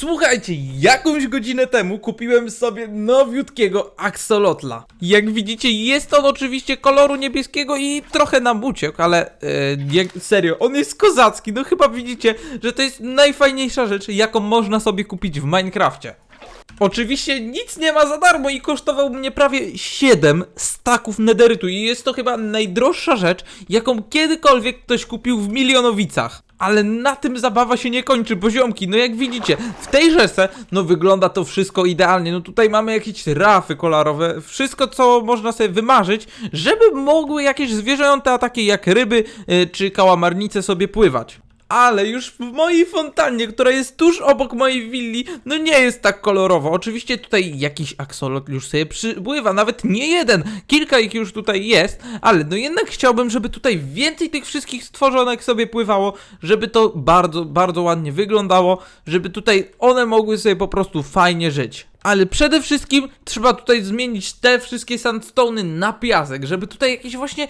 Słuchajcie, jakąś godzinę temu kupiłem sobie nowiutkiego Axolotla. Jak widzicie, jest on oczywiście koloru niebieskiego i trochę nam uciekł, ale e, serio, on jest kozacki. No chyba widzicie, że to jest najfajniejsza rzecz, jaką można sobie kupić w Minecrafcie. Oczywiście nic nie ma za darmo i kosztował mnie prawie 7 staków nederytu i jest to chyba najdroższa rzecz, jaką kiedykolwiek ktoś kupił w milionowicach. Ale na tym zabawa się nie kończy, poziomki. No jak widzicie, w tej rzece, no wygląda to wszystko idealnie. No tutaj mamy jakieś rafy kolorowe, wszystko co można sobie wymarzyć, żeby mogły jakieś zwierzęta takie jak ryby y, czy kałamarnice sobie pływać. Ale już w mojej fontannie, która jest tuż obok mojej willi, no nie jest tak kolorowo. Oczywiście tutaj jakiś aksolot już sobie przypływa, nawet nie jeden, kilka ich już tutaj jest, ale no jednak chciałbym, żeby tutaj więcej tych wszystkich stworzonek sobie pływało, żeby to bardzo, bardzo ładnie wyglądało, żeby tutaj one mogły sobie po prostu fajnie żyć. Ale przede wszystkim trzeba tutaj zmienić te wszystkie sandstony na piasek, żeby tutaj jakieś właśnie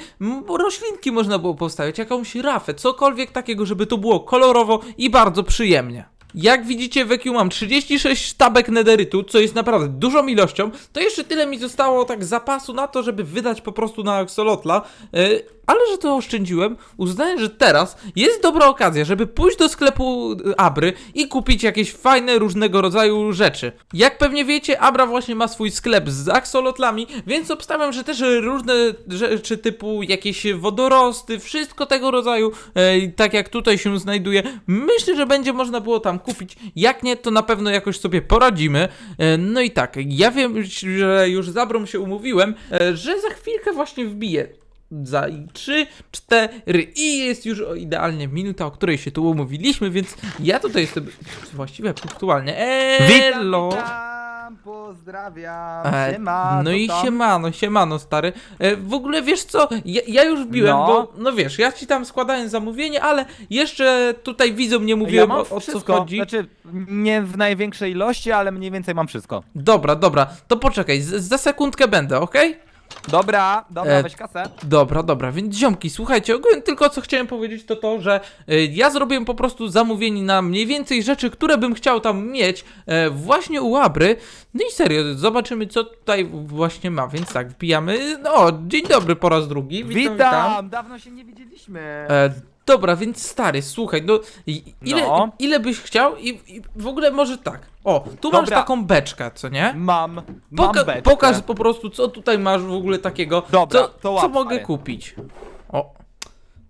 roślinki można było postawić, jakąś rafę, cokolwiek takiego, żeby to było kolorowo i bardzo przyjemnie. Jak widzicie w EQ mam 36 sztabek nederytu, co jest naprawdę dużą ilością, to jeszcze tyle mi zostało tak zapasu na to, żeby wydać po prostu na Axolotla, yy, ale że to oszczędziłem, uznałem, że teraz jest dobra okazja, żeby pójść do sklepu y, Abry i kupić jakieś fajne, różnego rodzaju rzeczy. Jak pewnie wiecie, Abra właśnie ma swój sklep z axolotlami, więc obstawiam, że też różne rzeczy typu jakieś wodorosty, wszystko tego rodzaju, e, tak jak tutaj się znajduje, myślę, że będzie można było tam kupić. Jak nie, to na pewno jakoś sobie poradzimy. E, no i tak, ja wiem, że już z Abrą się umówiłem, e, że za chwilkę właśnie wbiję za 3, 4 i jest już o idealnie minuta, o której się tu umówiliśmy, więc ja tutaj jestem właściwie punktualnie. Elo! witam, pozdrawiam, E, siema, no i tam? siemano, siemano stary. E, w ogóle wiesz co, ja, ja już wbiłem, No. bo no wiesz, ja ci tam składałem zamówienie, ale jeszcze tutaj widzom nie Ja mówiłem mam o, o co chodzi. znaczy nie w największej ilości, ale mniej więcej mam wszystko. Dobra, dobra, to poczekaj, z, za sekundkę będę, okej? Dobra, dobra, E, weź kasę. Dobra, dobra, więc ziomki, słuchajcie, ogólnie tylko co chciałem powiedzieć to to, że y, ja zrobiłem po prostu zamówienie na mniej więcej rzeczy, które bym chciał tam mieć e, właśnie u Abry. No i serio, zobaczymy co tutaj właśnie ma, więc tak, wbijamy. No, dzień dobry po raz drugi, witam, Witam, witam. dawno się nie widzieliśmy. E, dobra, więc stary, słuchaj, no i- ile, No. ile byś chciał i, i w ogóle może tak. O, tu masz Dobra. taką beczkę, co nie? mam, mam Poka beczkę. pokaż po prostu, co tutaj masz w ogóle takiego. Dobra, co, to co łap, mogę stary. kupić? O.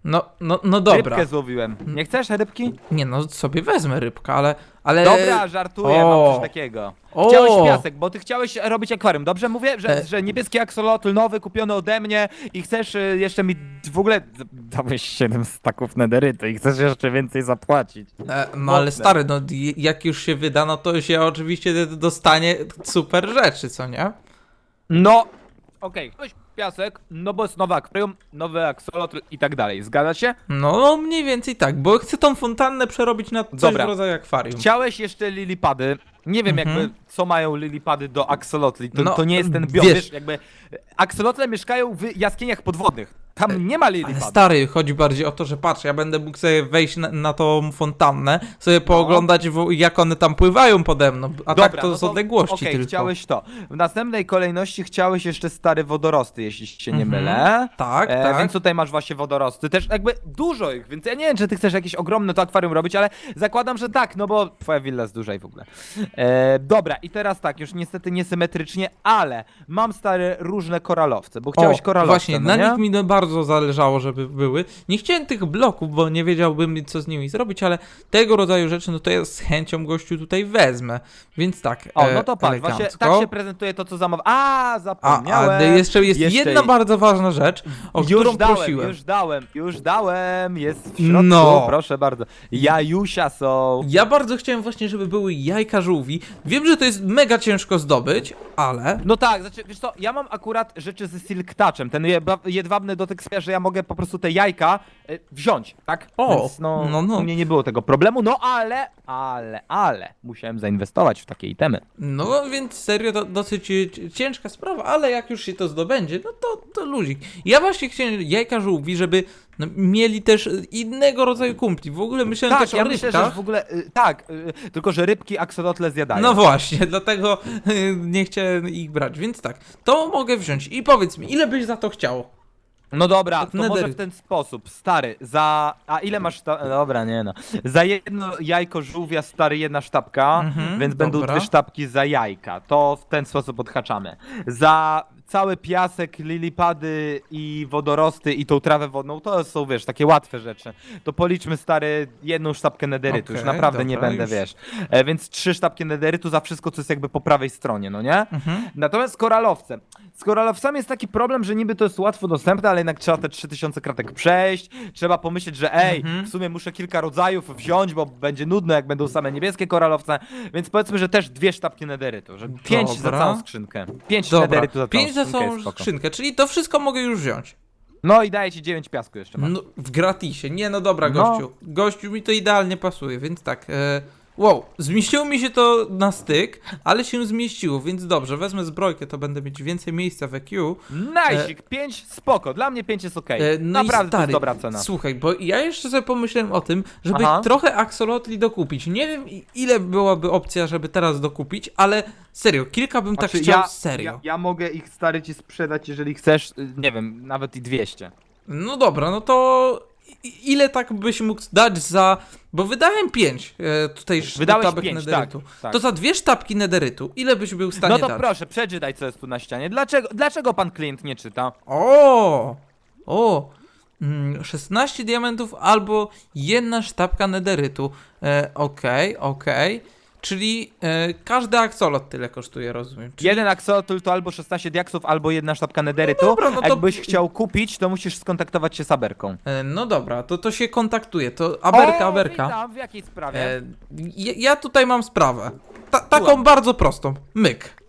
No, no, no dobra. Rybkę złowiłem. Nie chcesz rybki? Nie no, sobie wezmę rybkę, ale. Ale... Dobra, żartuję, o. mam coś takiego. O. Chciałeś piasek, bo ty chciałeś robić akwarium, dobrze mówię? Że, E. że niebieski aksolotl nowy, kupiony ode mnie i chcesz y, jeszcze mi w ogóle... Dałeś 7 staków nederytu i chcesz jeszcze więcej zapłacić. E, no ale Mocne. stary, no j- jak już się wyda, no to się oczywiście d- dostanie super rzeczy, co nie? No, okej. Piasek, no bo jest nowy akwarium, nowy aksolotl i tak dalej, zgadza się? No, no mniej więcej tak, bo chcę tą fontannę przerobić na coś Dobra. w rodzaju akwarium. Chciałeś jeszcze lilipady, nie wiem Mhm. jakby co mają lilipady do aksolotli, to, No, to nie jest ten biom, wiesz- wiesz, jakby aksolotle mieszkają w jaskiniach podwodnych, tam nie ma lilipad. stary, chodzi bardziej o to, że patrz, ja będę mógł sobie wejść na, na tą fontannę, sobie No. pooglądać, w, jak one tam pływają pode mną, a tak to no z odległości okej, tylko. chciałeś to. W następnej kolejności chciałeś jeszcze stare wodorosty, jeśli się nie Mhm. mylę. Tak, E, tak. Więc tutaj masz właśnie wodorosty, też jakby dużo ich, więc ja nie wiem, czy ty chcesz jakieś ogromne to akwarium robić, ale zakładam, że tak, no bo twoja willa jest duża i w ogóle. E, dobra, i teraz tak, już niestety niesymetrycznie, ale mam stare różne koralowce, bo chciałeś O, koralowce, Właśnie, no na nie? nich mi no bardzo zależało, żeby były. Nie chciałem tych bloków, bo nie wiedziałbym, co z nimi zrobić, ale tego rodzaju rzeczy, no to ja z chęcią gościu tutaj wezmę. Więc tak. O, e, no to patrz, właśnie tak się prezentuje to, co zamawiam. A, A, zapomniałem. a jeszcze jest Jeszcze jedna bardzo ważna rzecz, o którą już dałem, prosiłem. już dałem, już dałem, jest w środku, No. proszę bardzo. Jajusia są. Ja bardzo chciałem właśnie, żeby były jajka żółwi. Wiem, że to jest mega ciężko zdobyć, ale... No tak, znaczy, wiesz co, ja mam akurat rzeczy ze Silk Touchem, ten jedwa- jedwabny dotyk że ja mogę po prostu te jajka e, wziąć, tak? O, Więc, no, no, no. u mnie nie było tego problemu, no ale, ale, ale, musiałem zainwestować w takie itemy. No więc serio to dosyć e, c- ciężka sprawa, ale jak już się to zdobędzie, no to, to luzik. Ja właśnie chciałem jajka żółwi, żeby no, mieli też e, innego rodzaju kumpli. W ogóle myślałem Tak, też ja o myślę, rybkach. że w ogóle, y, tak, y, tylko że rybki aksolotle zjadają. No właśnie, dlatego e, nie chciałem ich brać, więc tak, to mogę wziąć. I powiedz mi, ile byś za to chciał? No dobra, To to może w ten sposób, stary, za... A ile masz... Ta... Dobra, nie no. Za jedno jajko żółwia, stary, jedna sztabka, Mhm, więc będą dobra. dwie sztabki za jajka. To w ten sposób odhaczamy. Za cały piasek, lilipady i wodorosty i tą trawę wodną, to są, wiesz, takie łatwe rzeczy. To policzmy, stary, jedną sztabkę nederytu, już Okej, naprawdę nie dobra, będę, już. wiesz. E, więc trzy sztabki nederytu za wszystko, co jest jakby po prawej stronie, no nie? Mhm. Natomiast z koralowcem. Z koralowcami jest taki problem, że niby to jest łatwo dostępne, ale jednak trzeba te 3000 kratek przejść. Trzeba pomyśleć, że ej, Mhm. w sumie muszę kilka rodzajów wziąć, bo będzie nudno, jak będą same niebieskie koralowce. Więc powiedzmy, że też dwie sztabki nederytu, że pięć za Dobra. całą skrzynkę. Pięć Dobra, nederytu za całą pięć za skrzynkę jest całą spoko. skrzynkę, czyli to wszystko mogę już wziąć. No i daję ci dziewięć piasku jeszcze mam. No, w gratisie. Nie, no dobra, No. gościu. Gościu mi to idealnie pasuje, więc tak. E, wow, zmieściło mi się to na styk, ale się zmieściło, więc dobrze, wezmę zbrojkę, to będę mieć więcej miejsca w EQ. Najsik, pięć, spoko, dla mnie pięć jest okej. E, no Naprawdę i to stary, jest dobra cena. Słuchaj, bo ja jeszcze sobie pomyślałem o tym, żeby Aha. trochę axolotli dokupić. Nie wiem ile byłaby opcja, żeby teraz dokupić, ale serio, kilka bym tak Znaczy, chciał ja, serio. Ja, ja mogę ich stary ci sprzedać, jeżeli chcesz, y, nie wiem, nawet i 200. No dobra, no to ile tak byś mógł dać za... Bo wydałem 5 e, tutaj Wydałeś sztabek pięć, nederytu. tak, tak. To za dwie sztabki nederytu, ile byś był w stanie No to dać? proszę, przeczytaj co jest tu na ścianie. Dlaczego, dlaczego pan klient nie czyta? O! O! Mm, 16 diamentów albo jedna sztabka nederytu. E, Okej, okej. Czyli e, każdy aksolot tyle kosztuje, rozumiem. Czyli... Jeden axolotl to albo 16 diaksów, albo jedna sztabka nederytu. dobra, no to- Jakbyś chciał kupić, to musisz skontaktować się z Aberką. E, no dobra, to to się kontaktuje. To Aberka, O, Aberka. Witam, w jakiej sprawie? E, ja, ja tutaj mam sprawę. Ta, taką Słucham. bardzo prostą. Myk.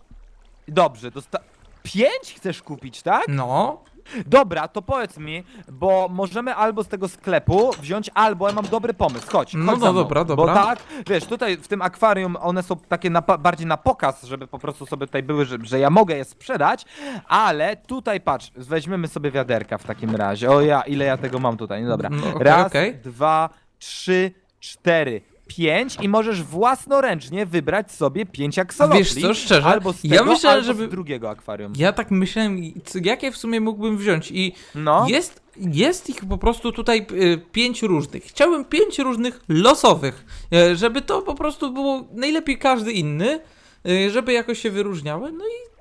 Dobrze, dosta... Pięć chcesz kupić, tak? No. Dobra, to powiedz mi, bo możemy albo z tego sklepu wziąć, albo ja mam dobry pomysł. Chodź, No, chodź no, za mną. dobra, dobra. Bo tak, wiesz, tutaj w tym akwarium one są takie na, bardziej na pokaz, żeby po prostu sobie tutaj były, że, że ja mogę je sprzedać, ale tutaj patrz, weźmiemy sobie wiaderka w takim razie. O ja, ile ja tego mam tutaj, no dobra. No, okej, Raz, okej. dwa, trzy, cztery. Pięć i możesz własnoręcznie wybrać sobie pięć aksolotli. Wiesz co, szczerze, albo z ja tego, myślałem, albo żeby- z drugiego akwarium. Ja tak myślałem, jakie w sumie mógłbym wziąć i No. jest, jest ich po prostu tutaj y, pięć różnych. Chciałbym pięć różnych losowych, y, żeby to po prostu było najlepiej każdy inny, y, żeby jakoś się wyróżniały, no i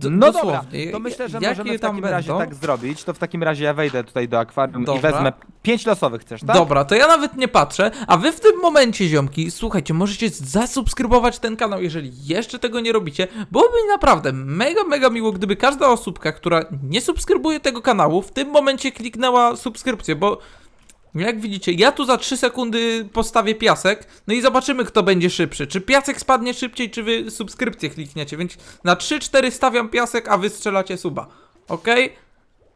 d- No dosłownie. dobra, to myślę, że Jakie możemy w tam takim razie będą? tak zrobić. To w takim razie ja wejdę tutaj do akwarium Dobra. i wezmę pięć losowych, chcesz, tak? Dobra, to ja nawet nie patrzę, a wy w tym momencie, ziomki, słuchajcie, możecie zasubskrybować ten kanał, jeżeli jeszcze tego nie robicie. Byłoby mi naprawdę mega, mega miło, gdyby każda osóbka, która nie subskrybuje tego kanału, w tym momencie kliknęła subskrypcję, bo jak widzicie, ja tu za 3 sekundy postawię piasek, no i zobaczymy, kto będzie szybszy. Czy piasek spadnie szybciej, czy wy subskrypcję klikniecie, więc na 3-4 stawiam piasek, a wy strzelacie suba. Okej?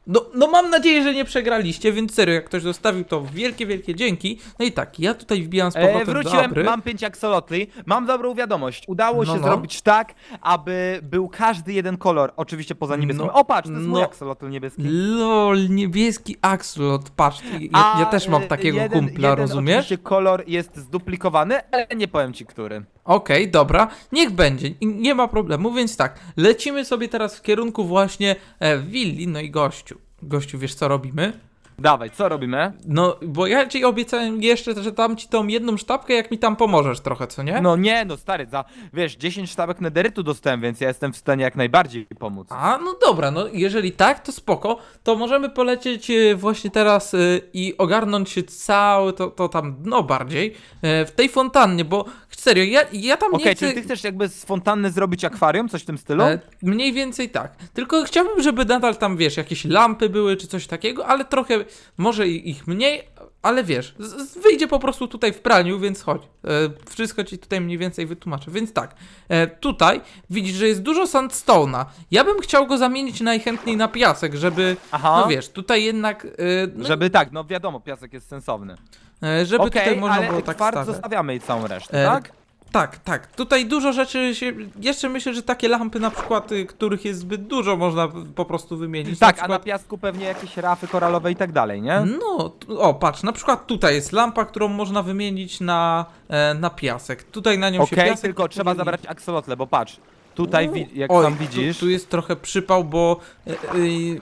No, no mam nadzieję, że nie przegraliście, więc serio, jak ktoś zostawił, to wielkie, wielkie dzięki. No i tak, ja tutaj wbijam z powrotem E, wróciłem, dobry. mam pięć aksolotli. Mam dobrą wiadomość. Udało No, się no. zrobić tak, aby był każdy jeden kolor, oczywiście poza niebieskim. No, o patrz, to jest mój no. aksolotl niebieski. LOL, niebieski axolot, patrz, ja, ja też mam e, takiego jeden, kumpla, jeden rozumiesz? Oczywiście kolor jest zduplikowany, ale nie powiem ci który. Okej, dobra, niech będzie, i nie ma problemu, więc tak, lecimy sobie teraz w kierunku właśnie e, willi, no i gościu. Gościu, wiesz co robimy? Dawaj, co robimy? No, bo ja ci obiecałem jeszcze, że dam ci tą jedną sztabkę, jak mi tam pomożesz trochę, co nie? No nie, no stary, za, wiesz, 10 sztabek nederytu dostałem, więc ja jestem w stanie jak najbardziej pomóc. A, no dobra, no jeżeli tak, to spoko, to możemy polecieć e, właśnie teraz e, i ogarnąć się całe to, to tam dno bardziej e, w tej fontannie, bo serio, ja, ja tam Okej, nie chcę... czyli ty chcesz jakby z fontanny zrobić akwarium, coś w tym stylu? E, mniej więcej tak. Tylko chciałbym, żeby nadal tam, wiesz, jakieś lampy były czy coś takiego, ale trochę, może ich mniej, ale wiesz, wyjdzie po prostu tutaj w praniu, więc chodź. E, wszystko ci tutaj mniej więcej wytłumaczę. Więc tak, e, tutaj widzisz, że jest dużo sandstone'a. Ja bym chciał go zamienić najchętniej na piasek, żeby, Aha. no wiesz, tutaj jednak, e, no, Żeby tak, no wiadomo, piasek jest sensowny. e, żeby Okej, tutaj można ale było tak kwarc stawiać. zostawiamy i całą resztę, E, tak? Tak, tak. Tutaj dużo rzeczy się. Jeszcze myślę, że takie lampy na przykład, y, których jest zbyt dużo, można po prostu wymienić. Tak, na a na przykład... piasku pewnie jakieś rafy koralowe i tak dalej, nie? No, tu- o patrz, na przykład tutaj jest lampa, którą można wymienić na, e, na piasek. Tutaj na nią się Okej, piasek tylko trzeba zabrać aksolotle, bo patrz, tutaj wi- jak Oj, sam widzisz, Tu, tu jest trochę przypał, bo e, e,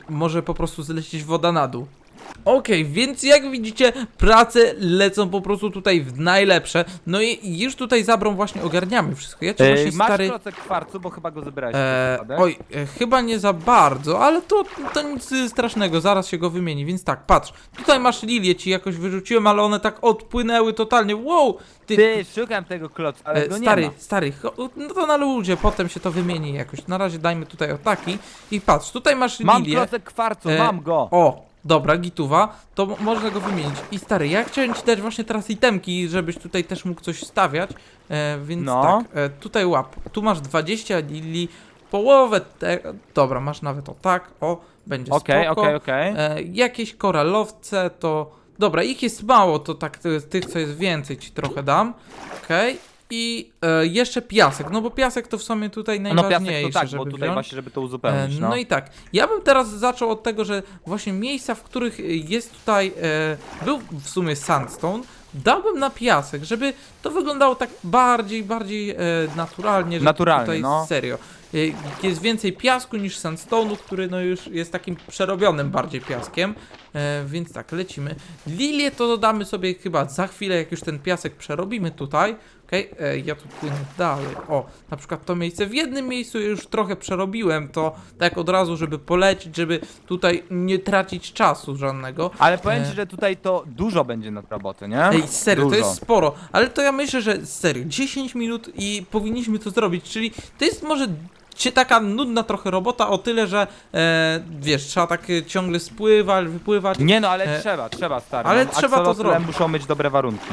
może po prostu zlecieć woda na dół. Okej, więc jak widzicie, prace lecą po prostu tutaj w najlepsze. No i już tutaj zabrą właśnie ogarniamy wszystko. Ja cię Ej, właśnie masz stary. klocek kwarcu, bo chyba go zebrałeś. E, E, oj, e, chyba nie za bardzo, ale to, to nic strasznego, zaraz się go wymieni, więc tak, patrz, tutaj masz lilię, ci jakoś wyrzuciłem, ale one tak odpłynęły totalnie, wow, ty, Ty, szukam tego klocka, ale e, go stary, nie ma. stary, no to na ludzie, potem się to wymieni jakoś, na razie dajmy tutaj o taki i patrz, tutaj masz Mam lilię, klocek kwarcu, E, mam go. o, dobra, gituwa, to mo- można go wymienić. I stary, ja chciałem ci dać właśnie teraz itemki, żebyś tutaj też mógł coś stawiać, e, więc No. tak, e, tutaj łap, tu masz 20 lili, połowę te, dobra, masz nawet o tak, o, będzie Okej, spoko. okej, okej. E, jakieś koralowce, to, dobra, ich jest mało, to tak, ty- tych co jest więcej ci trochę dam, okej. I e, jeszcze piasek, no bo piasek to w sumie tutaj No najważniejsze, piasek to tak, żeby bo tutaj wziąć. właśnie, żeby to E, uzupełnić, No no. i tak, ja bym teraz zaczął od tego, że właśnie miejsca, w których jest tutaj, e, był w sumie sandstone, dałbym na piasek, żeby to wyglądało tak bardziej, bardziej e, naturalnie, że Naturalnie, tutaj no. serio. E, jest więcej piasku niż sandstone'u, który no już jest takim przerobionym bardziej piaskiem, e, więc tak, lecimy. Lilię to dodamy sobie chyba za chwilę, jak już ten piasek przerobimy tutaj, Okej, e, ja tu płynę dalej. O, na przykład to miejsce w jednym miejscu już trochę przerobiłem to tak od razu, żeby polecić, żeby tutaj nie tracić czasu żadnego. Ale powiem E. ci, że tutaj to dużo będzie nad roboty, nie? Ej, serio, dużo. to jest sporo, ale to ja myślę, że serio, 10 minut i powinniśmy to zrobić, czyli to jest może taka nudna trochę robota o tyle, że e, wiesz, trzeba tak ciągle spływać, wypływać, Nie no, ale E, trzeba, trzeba stary. ale no. trzeba to zrobić. muszą mieć dobre warunki.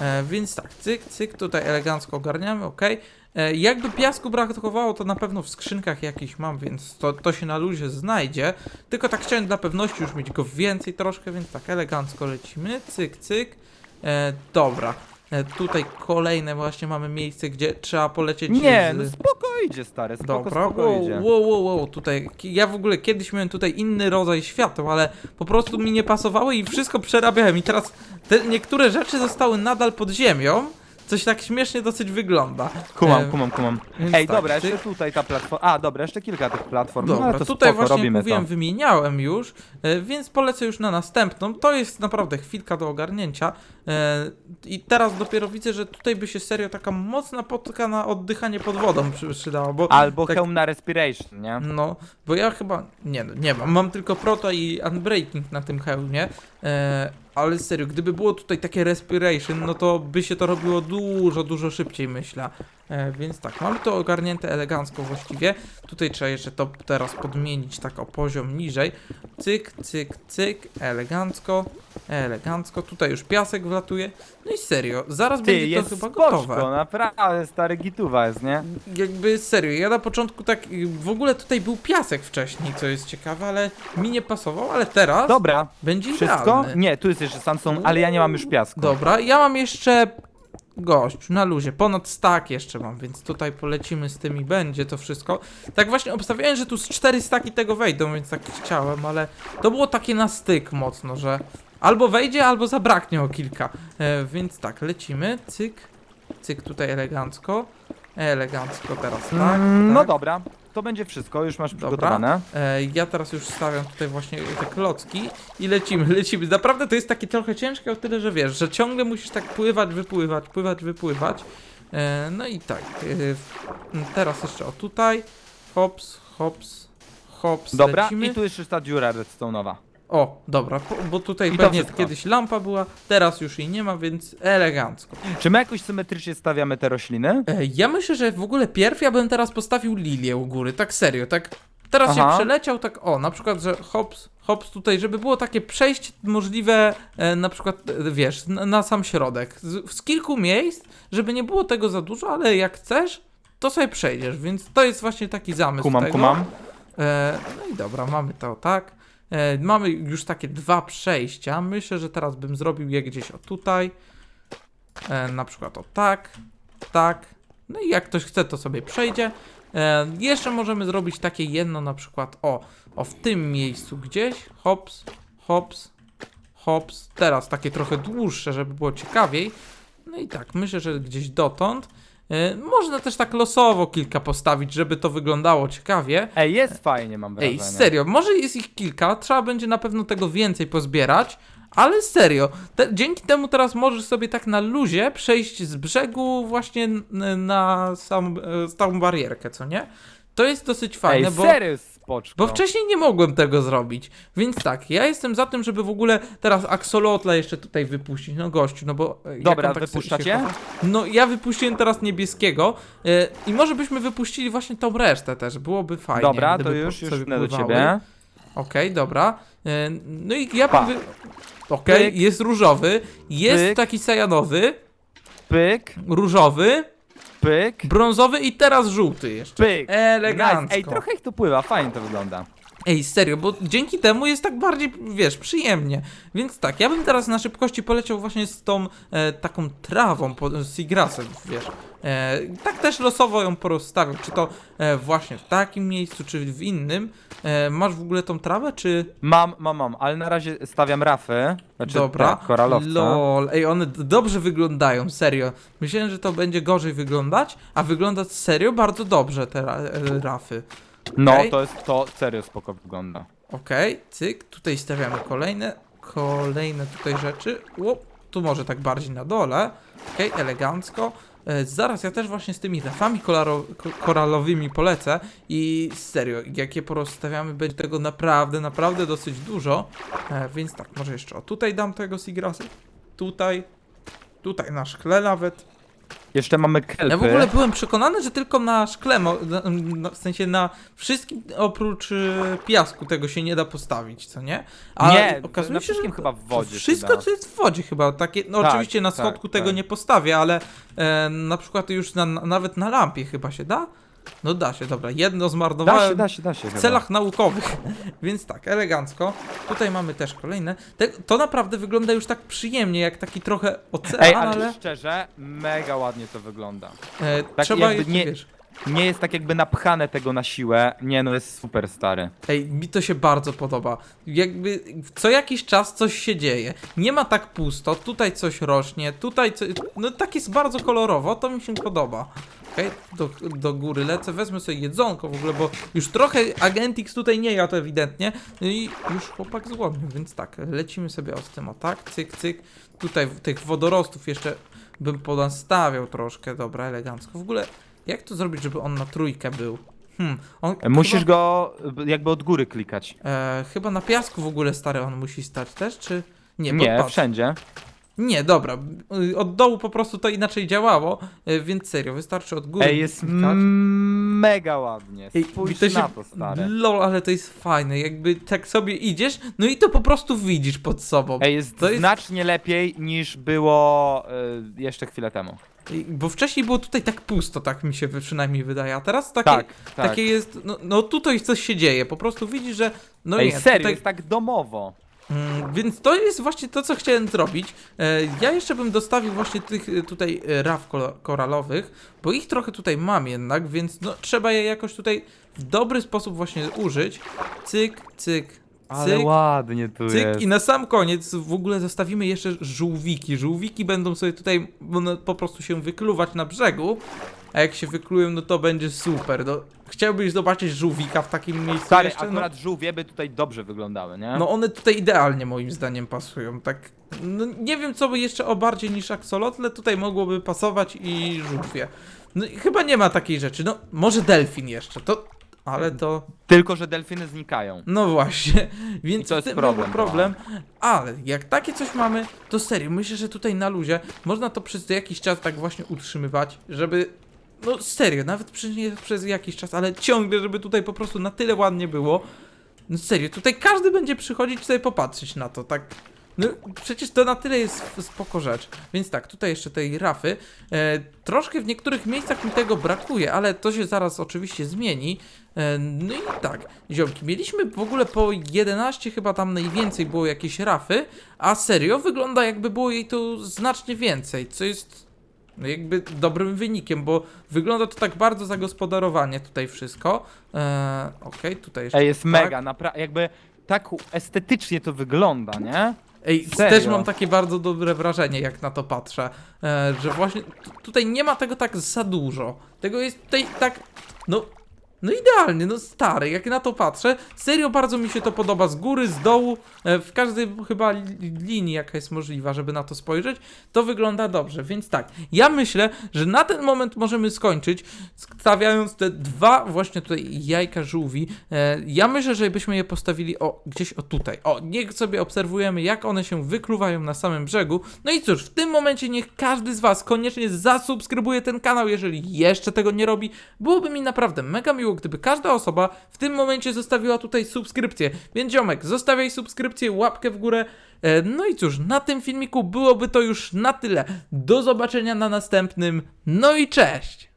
E, więc tak, cyk, cyk, tutaj elegancko ogarniamy, ok. E, jakby piasku brakowało, to na pewno w skrzynkach jakiś mam, więc to, to się na luzie znajdzie. Tylko tak chciałem dla pewności już mieć go więcej troszkę, więc tak elegancko lecimy, cyk, cyk. E, dobra, e, tutaj kolejne właśnie mamy miejsce, gdzie trzeba polecieć Nie, z... no spoko idzie stary, spoko, Dobra, spoko wow, idzie. wow, wow, wow, tutaj, ki- ja w ogóle kiedyś miałem tutaj inny rodzaj świateł, ale po prostu mi nie pasowały i wszystko przerabiałem i teraz te niektóre rzeczy zostały nadal pod ziemią, coś tak śmiesznie dosyć wygląda. Kumam, E, kumam, kumam. więc Ej, tak, dobra, ty- jeszcze tutaj ta platforma. A, dobra, jeszcze kilka tych platform. no, Dobra, ale to tutaj spoko, właśnie jak robimy mówiłem, to. wymieniałem już, e, więc polecę już na następną. To jest naprawdę chwilka do ogarnięcia. e, I teraz dopiero widzę, że tutaj by się serio taka mocna potka na oddychanie pod wodą przy- przydała, bo Albo tak- hełm na respiration, nie? No, bo ja chyba. Nie, no, nie mam. Mam tylko proto i unbreaking na tym hełmie. E, ale serio, gdyby było tutaj takie respiration, no to by się to robiło dużo, dużo szybciej, myślę. E, więc tak, mamy to ogarnięte elegancko właściwie. Tutaj trzeba jeszcze to teraz podmienić tak o poziom niżej. Cyk, cyk, cyk, elegancko, elegancko. Tutaj już piasek wlatuje. No i serio, zaraz Ty, będzie jest to chyba spoczko, gotowe. naprawdę, stary gituwa jest, nie? Jakby serio, ja na początku tak, w ogóle tutaj był piasek wcześniej, co jest ciekawe, ale mi nie pasował, ale teraz Dobra, będzie wszystko? idealny. Nie, tu jest jeszcze sandstone, ale ja nie mam już piasku. Dobra, ja mam jeszcze gość na luzie, ponad stack jeszcze mam, więc tutaj polecimy z tym i będzie to wszystko. Tak właśnie obstawiałem, że tu z cztery staki tego wejdą, więc tak chciałem, ale to było takie na styk mocno, że albo wejdzie, albo zabraknie o kilka. E, więc tak, lecimy, cyk, cyk tutaj elegancko, elegancko teraz, tak, Mm, No tak. dobra, to będzie wszystko, już masz przygotowane. E, ja teraz już stawiam tutaj właśnie te klocki i lecimy, lecimy. Naprawdę to jest takie trochę ciężkie o tyle, że wiesz, że ciągle musisz tak pływać, wypływać, pływać, wypływać. E, no i tak, e, teraz jeszcze o tutaj, hops, hops, hops, Dobra, lecimy. i tu jeszcze ta dziura redstone'owa. O, dobra, po, bo tutaj I to pewnie wszystko. kiedyś lampa była, teraz już jej nie ma, więc elegancko. Czy my jakoś symetrycznie stawiamy te rośliny? E, ja myślę, że w ogóle pierw ja bym teraz postawił lilię u góry, tak serio, tak Teraz się Aha. przeleciał tak, o, na przykład, że hops, hops tutaj, żeby było takie przejście możliwe, e, na przykład, e, wiesz, na, na sam środek. Z, z kilku miejsc, żeby nie było tego za dużo, ale jak chcesz, to sobie przejdziesz, więc to jest właśnie taki zamysł Kumam, tego. kumam. E, no i dobra, mamy to tak. E, mamy już takie dwa przejścia. Myślę, że teraz bym zrobił je gdzieś o tutaj. E, na przykład o tak, tak. No i jak ktoś chce, to sobie przejdzie. E, jeszcze możemy zrobić takie jedno na przykład o, o w tym miejscu gdzieś. Hops, hops, hops. Teraz takie trochę dłuższe, żeby było ciekawiej. No i tak, myślę, że gdzieś dotąd. E, można też tak losowo kilka postawić, żeby to wyglądało ciekawie. Ej, jest fajnie, mam wrażenie. Ej, serio, może jest ich kilka, trzeba będzie na pewno tego więcej pozbierać, ale serio, te, dzięki temu teraz możesz sobie tak na luzie przejść z brzegu właśnie na sam, e, stałą barierkę, co nie? To jest dosyć fajne, Ej, bo... serio, spoczko. Bo wcześniej nie mogłem tego zrobić. Więc tak, ja jestem za tym, żeby w ogóle teraz Axolotla jeszcze tutaj wypuścić. No gościu, no bo. e, jak Dobra, on tak wypuszczacie? chowa? No ja wypuściłem teraz niebieskiego. e, I może byśmy wypuścili właśnie tą resztę też. Byłoby fajnie. Dobra, to gdyby już, po- już sobie idę do pływały. ciebie. Okej, dobra. E, No i ja Pa. bym. Wy... Okej, Pyk. jest różowy, jest Pyk. taki sajanowy, Pyk, różowy, pyk, brązowy i teraz żółty jeszcze. pyk. Elegancko. Nice. Ej, trochę ich tu pływa, fajnie to wygląda. Ej, serio, bo dzięki temu jest tak bardziej, wiesz, przyjemnie. Więc tak, ja bym teraz na szybkości poleciał właśnie z tą e, taką trawą, po, z seagrassem, wiesz. E, tak też losowo ją porozstawiam, czy to e, właśnie w takim miejscu, czy w innym. E, masz w ogóle tą trawę, czy... Mam, mam, mam, ale na razie stawiam rafy. Znaczy, Dobra. te koralowce. Lol, ej, one dobrze wyglądają, serio. Myślałem, że to będzie gorzej wyglądać, a wygląda serio bardzo dobrze te ra e, rafy. No, Okej. to jest to, serio spoko wygląda. Okej, cyk, tutaj stawiamy kolejne, kolejne tutaj rzeczy. Ło, tu może tak bardziej na dole. Okej, elegancko. E, zaraz ja też właśnie z tymi rafami kolaro, ko- koralowymi polecę i serio, jak je porozstawiamy, będzie tego naprawdę, naprawdę dosyć dużo. E, więc tak, może jeszcze o tutaj dam tego Seagrassa. Tutaj, tutaj na szkle nawet. Jeszcze mamy kelpy. Ja w ogóle byłem przekonany, że tylko na szkle, mo- na, na, w sensie na wszystkim oprócz y, piasku tego się nie da postawić, co nie? Nie, okazuje na się, wszystkim że chyba w wodzie się Wszystko da. co jest w wodzie chyba, takie, no Tak, oczywiście na tak, schodku tego tak. nie postawię, ale e, na przykład już na, na, nawet na lampie chyba się da? No da się, dobra, jedno Da zmarnowałem się, da się, da się w chyba. celach naukowych, więc tak, elegancko. Tutaj mamy też kolejne. Te, to naprawdę wygląda już tak przyjemnie, jak taki trochę ocean, Ej, ale, ale szczerze, mega ładnie to wygląda. e, tak trzeba jakby jeszcze, nie- wiesz... Nie jest tak jakby napchane tego na siłę. Nie, no jest super stary. Ej, mi to się bardzo podoba. Jakby co jakiś czas coś się dzieje. Nie ma tak pusto, tutaj coś rośnie, tutaj coś... No tak jest bardzo kolorowo, to mi się podoba. Okej, do, do góry lecę, wezmę sobie jedzonko w ogóle, bo już trochę Agentix tutaj nie jadł ewidentnie No i już chłopak złodny, więc tak, lecimy sobie z tym o tak, cyk, cyk. Tutaj tych wodorostów jeszcze bym ponastawiał troszkę, dobra, elegancko. W ogóle, jak to zrobić, żeby on na trójkę był? Hmm, on Musisz chyba- go y, jakby od góry klikać. E, chyba na piasku w ogóle stary on musi stać też, czy. Nie, Nie, bo patrz. wszędzie. Nie, dobra. Od dołu po prostu to inaczej działało, y, więc serio, wystarczy od góry. Ej, jest klikać. mega ładnie. Ej, Spójrz i na to, stary. Lol, ale to jest fajne. Jakby tak sobie idziesz, no i to po prostu widzisz pod sobą. Ej, jest To jest- znacznie lepiej niż było y, jeszcze chwilę temu. Bo wcześniej było tutaj tak pusto, tak mi się wy- przynajmniej wydaje, a teraz takie, Tak, tak. takie jest. No, no tutaj coś się dzieje, po prostu widzisz, że. No Ej, nie, serio, tutaj, jest tak domowo. Mm, Więc to jest właśnie to, co chciałem zrobić. E, Ja jeszcze bym dostawił właśnie tych e, tutaj e, raf koralowych, bo ich trochę tutaj mam jednak, więc no, trzeba je jakoś tutaj w dobry sposób właśnie użyć. Cyk, cyk, Ale cyk, ładnie tu cyk jest. i na sam koniec w ogóle zostawimy jeszcze żółwiki. Żółwiki będą sobie tutaj one po prostu się wykluwać na brzegu, a jak się wyklują, no to będzie super. No, chciałbyś zobaczyć żółwika w takim miejscu Stary, jeszcze? No, akurat żółwie by tutaj dobrze wyglądały, nie? no one tutaj idealnie moim zdaniem pasują, tak. No, nie wiem co by jeszcze o bardziej niż aksolotle tutaj mogłoby pasować i żółwie. No i chyba nie ma takiej rzeczy, no może delfin jeszcze, to... Ale to... Tylko, że delfiny znikają. No właśnie, więc I to jest z tym problem, problem. Ale jak takie coś mamy, to serio, myślę, że tutaj na luzie można to przez jakiś czas tak właśnie utrzymywać, żeby no serio, nawet nie, przez jakiś czas, ale ciągle, żeby tutaj po prostu na tyle ładnie było. No serio, tutaj każdy będzie przychodzić sobie popatrzeć na to, tak. No przecież to na tyle jest spoko rzecz. Więc tak, tutaj jeszcze tej rafy. E, troszkę w niektórych miejscach mi tego brakuje, ale to się zaraz oczywiście zmieni. E, no i tak, ziomki, mieliśmy w ogóle po 11 chyba tam najwięcej było jakieś rafy, a serio wygląda jakby było jej tu znacznie więcej, co jest jakby dobrym wynikiem, bo wygląda to tak bardzo zagospodarowanie tutaj wszystko. E, Okej, tutaj jeszcze Ej, jest tak. mega, napra- jakby tak estetycznie to wygląda, nie? Ej, Serio? też mam takie bardzo dobre wrażenie, jak na to patrzę, e, że właśnie t- tutaj nie ma tego tak za dużo. Tego jest tutaj tak, no, no idealnie, no stary, jak na to patrzę, serio bardzo mi się to podoba, z góry, z dołu, e, w każdej chyba li- linii, jaka jest możliwa, żeby na to spojrzeć, to wygląda dobrze, więc tak, ja myślę, że na ten moment możemy skończyć, stawiając te dwa właśnie tutaj jajka żółwi, e, ja myślę, że byśmy je postawili o, gdzieś o tutaj, o, niech sobie obserwujemy, jak one się wykluwają na samym brzegu, no i cóż, w tym momencie niech każdy z was koniecznie zasubskrybuje ten kanał, jeżeli jeszcze tego nie robi, byłoby mi naprawdę mega miło, gdyby każda osoba w tym momencie zostawiła tutaj subskrypcję, więc ziomek, zostawiaj subskrypcję, łapkę w górę, E, No i cóż, na tym filmiku byłoby to już na tyle. Do zobaczenia na następnym. No i cześć!